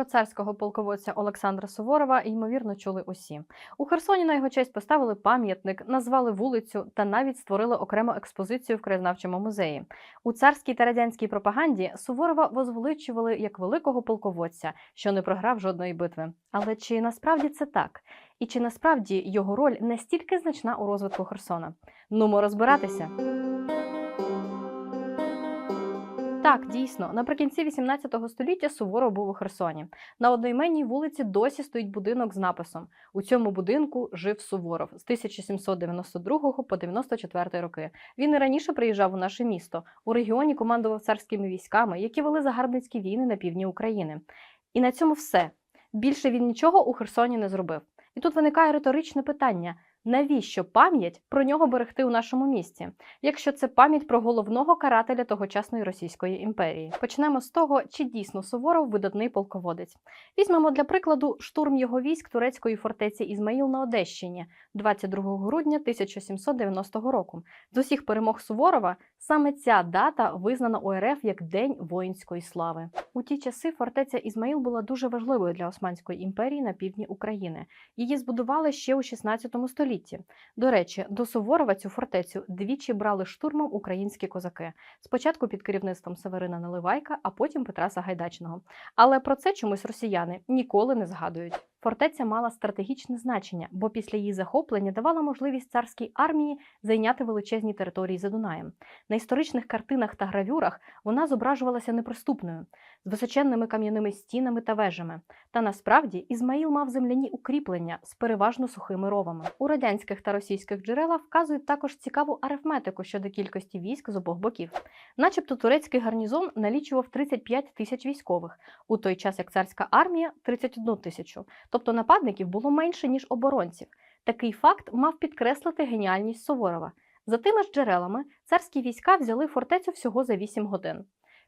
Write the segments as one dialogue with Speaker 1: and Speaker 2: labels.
Speaker 1: Про царського полководця Олександра Суворова ймовірно чули усі. У Херсоні на його честь поставили пам'ятник, назвали вулицю та навіть створили окрему експозицію в краєзнавчому музеї. У царській та радянській пропаганді Суворова возвеличували як великого полководця, що не програв жодної битви. Але чи насправді це так? І чи насправді його роль настільки значна у розвитку Херсона? Нумо розбиратися. Так, дійсно, наприкінці 18 століття Суворов був у Херсоні. На одноіменній вулиці досі стоїть будинок з написом: у цьому будинку жив Суворов з 1792 по 94 роки. Він і раніше приїжджав у наше місто. У регіоні командував царськими військами, які вели загарбницькі війни на півдні України. І на цьому все. Більше він нічого у Херсоні не зробив. І тут виникає риторичне питання: навіщо пам'ять про нього берегти у нашому місті, якщо це пам'ять про головного карателя тогочасної Російської імперії? Почнемо з того, чи дійсно Суворов видатний полководець. Візьмемо для прикладу штурм його військ турецької фортеці Ізмаїл на Одещині 22 грудня 1790 року. З усіх перемог Суворова саме ця дата визнана у як День воїнської слави. У ті часи фортеця Ізмаїл була дуже важливою для Османської імперії на півдні України. Її збудували ще у 16 столітті. До речі, до Суворова цю фортецю двічі брали штурмом українські козаки. Спочатку під керівництвом Северина Наливайка, а потім Петра Сагайдачного. Але про це чомусь росіяни ніколи не згадують. Фортеця мала стратегічне значення, бо після її захоплення давала можливість царській армії зайняти величезні території за Дунаєм. На історичних картинах та гравюрах вона зображувалася неприступною, з височенними кам'яними стінами та вежами. Та насправді Ізмаїл мав земляні укріплення з переважно сухими ровами. У радянських та російських джерелах вказують також цікаву арифметику щодо кількості військ з обох боків. Начебто турецький гарнізон налічував 35 тисяч військових, у той час як царська армія 31 тисячу. Тобто нападників було менше, ніж оборонців. Такий факт мав підкреслити геніальність Суворова. За тими ж джерелами, царські війська взяли фортецю всього за 8 годин.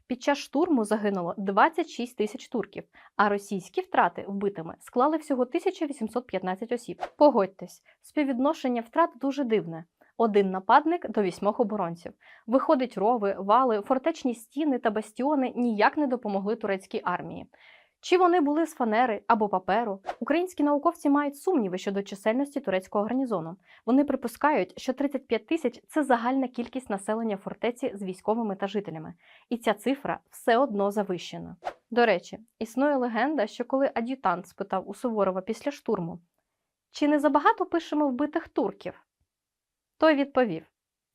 Speaker 1: Під час штурму загинуло 26 тисяч турків, а російські втрати вбитими склали всього 1815 осіб. Погодьтесь, співвідношення втрат дуже дивне. Один нападник до вісьмох оборонців. Виходить, рови, вали, фортечні стіни та бастіони ніяк не допомогли турецькій армії. Чи вони були з фанери або паперу? Українські науковці мають сумніви щодо чисельності турецького гарнізону. Вони припускають, що 35 тисяч це загальна кількість населення фортеці з військовими та жителями, і ця цифра все одно завищена. До речі, існує легенда, що коли ад'ютант спитав у Суворова після штурму, чи не забагато пишемо вбитих турків, той відповів.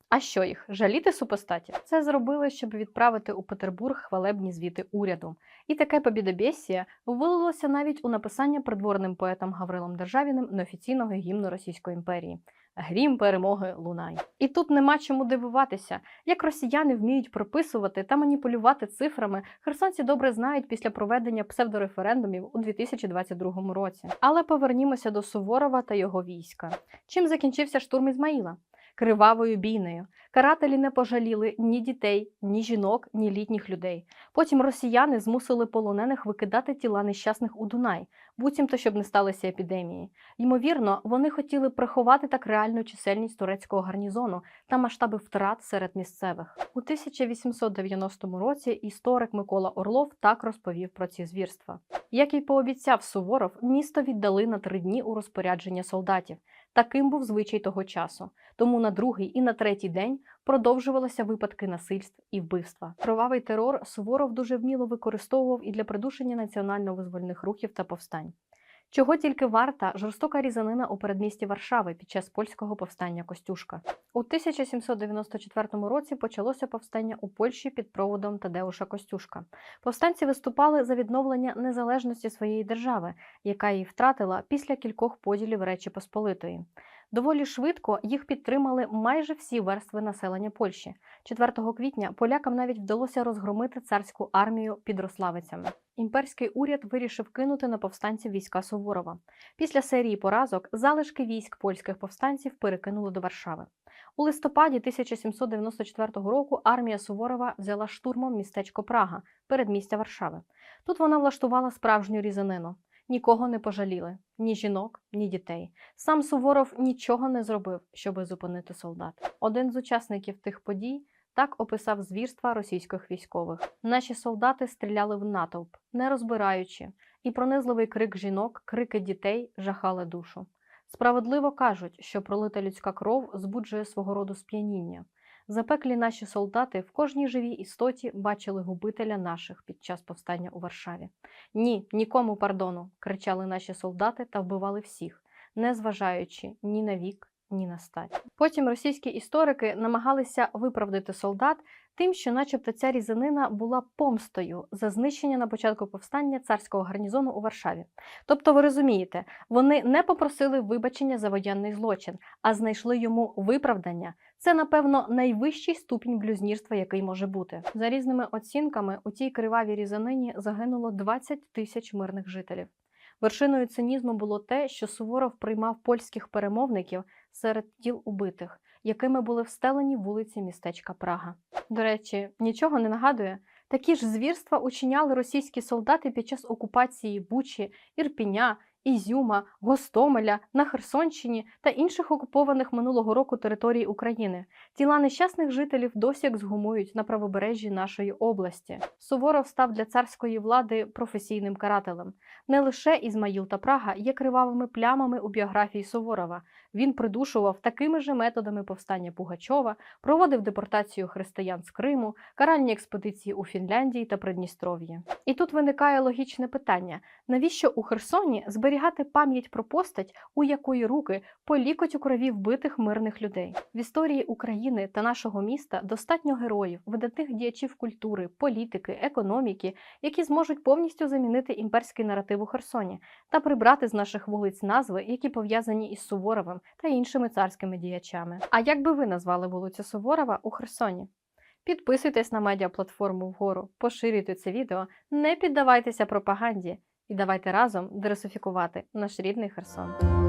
Speaker 1: А що їх жаліти супостатів? Це зробили, щоб відправити у Петербург хвалебні звіти уряду. І таке побідобєсія вилилося навіть у написання придворним поетом Гаврилом Державіним неофіційного гімну Російської імперії. Грім перемоги лунай. І тут нема чому дивуватися, як росіяни вміють прописувати та маніпулювати цифрами. Херсонці добре знають після проведення псевдореферендумів у 2022 році. Але повернімося до Суворова та його війська. Чим закінчився штурм Ізмаїла? Кривавою бійнею. Карателі не пожаліли ні дітей, ні жінок, ні літніх людей. Потім росіяни змусили полонених викидати тіла нещасних у Дунай, буцімто, щоб не сталося епідемії. Ймовірно, вони хотіли приховати так реальну чисельність турецького гарнізону та масштаби втрат серед місцевих. У 1890 році історик Микола Орлов так розповів про ці звірства. Як і пообіцяв Суворов, місто віддали на три дні у розпорядження солдатів. Таким був звичай того часу. Тому на другий і на третій день продовжувалися випадки насильств і вбивства. Кровавий терор Суворов дуже вміло використовував і для придушення національно-визвольних рухів та повстань. Чого тільки варта жорстока різанина у передмісті Варшави під час польського повстання Костюшка. У 1794 році почалося повстання у Польщі під проводом Тадеуша Костюшка. Повстанці виступали за відновлення незалежності своєї держави, яка її втратила після кількох поділів Речі Посполитої. Доволі швидко їх підтримали майже всі верстви населення Польщі. 4 квітня полякам навіть вдалося розгромити царську армію під Рославицями. Імперський уряд вирішив кинути на повстанців війська Суворова. Після серії поразок залишки військ польських повстанців перекинули до Варшави. У листопаді 1794 року армія Суворова взяла штурмом містечко Прага, передмістя Варшави. Тут вона влаштувала справжню різанину. Нікого не пожаліли ні жінок, ні дітей. Сам Суворов нічого не зробив, щоби зупинити солдат. Один з учасників тих подій Так описав звірства російських військових. Наші солдати стріляли в натовп, не розбираючи, і пронизливий крик жінок, крики дітей жахали душу. Справедливо кажуть, що пролита людська кров збуджує свого роду сп'яніння. Запеклі наші солдати в кожній живій істоті бачили губителя наших під час повстання у Варшаві. Ні, нікому пардону, кричали наші солдати та вбивали всіх, не зважаючи ні на вік, ні на стать. Потім російські історики намагалися виправдати солдат тим, що, начебто, ця різанина була помстою за знищення на початку повстання царського гарнізону у Варшаві. Тобто, ви розумієте, вони не попросили вибачення за воєнний злочин, а знайшли йому виправдання. Це, напевно, найвищий ступінь блюзнірства, який може бути. За різними оцінками, у тій кривавій різанині загинуло 20 тисяч мирних жителів. Вершиною цинізму було те, що Суворов приймав польських перемовників серед тіл убитих, якими були встелені вулиці містечка Прага. До речі, нічого не нагадує. Такі ж звірства учиняли російські солдати під час окупації Бучі, Ірпіня, Ізюма, Гостомеля на Херсонщині та інших окупованих минулого року територій України. Тіла нещасних жителів досі ексгумують на правобережжі нашої області. Суворов став для царської влади професійним карателем. Не лише Ізмаїл та Прага є кривавими плямами у біографії Суворова. Він придушував такими же методами повстання Пугачова, проводив депортацію християн з Криму, каральні експедиції у Фінляндії та Придністров'ї. І тут виникає логічне питання: навіщо у Херсоні зберігати пам'ять про постать, у якої руки по лікоть у крові вбитих мирних людей? В історії України та нашого міста достатньо героїв, видатних діячів культури, політики, економіки, які зможуть повністю замінити імперський наратив у Херсоні та прибрати з наших вулиць назви, які пов'язані із Суворовим та іншими царськими діячами. А як би ви назвали вулицю Суворова у Херсоні? Підписуйтесь на медіаплатформу вгору, поширюйте це відео, не піддавайтеся пропаганді і давайте разом дересифікувати наш рідний Херсон.